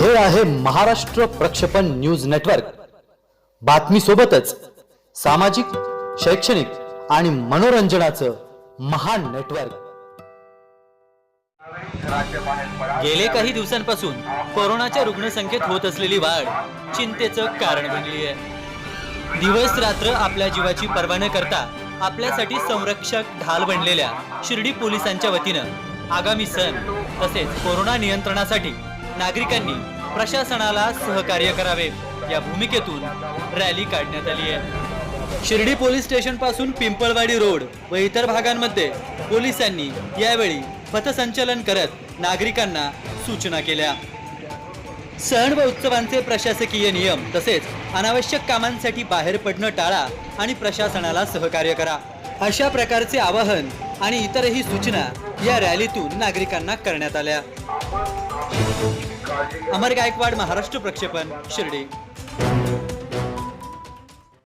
हे आहे महाराष्ट्र प्रक्षेपण न्यूज नेटवर्क. बातमी सोबतच सामाजिक शैक्षणिक आणि मनोरंजनाचं महान नेटवर्क. गेले काही दिवसांपासून कोरोनाच्या रुग्णसंख्येत होत असलेली वाढ चिंतेचं कारण बनली आहे. दिवस रात्र आपल्या जीवाची पर्वा न करता आपल्यासाठी संरक्षक ढाल बनलेल्या शिर्डी पोलिसांच्या वतीनं आगामी सण तसेच कोरोना नियंत्रणासाठी नागरिकांनी प्रशासनाला सहकार्य करावे. या भूमिकेतून रॅली काढण्यात आली आहे. शिर्डी पोलीस स्टेशनपासून पिंपळवाडी रोड व इतर भागांमध्ये पोलिसांनी यावेळी पथसंचलन करत नागरिकांना सूचना केल्या. सण व उत्सवांचे प्रशासकीय नियम तसेच अनावश्यक कामांसाठी बाहेर पडणं टाळा आणि प्रशासनाला सहकार्य करा. अशा प्रकारचे आवाहन आणि इतरही सूचना या रॅलीतून नागरिकांना करण्यात आल्या. अमर गायकवाड महाराष्ट्र प्रक्षेपण शिर्डी.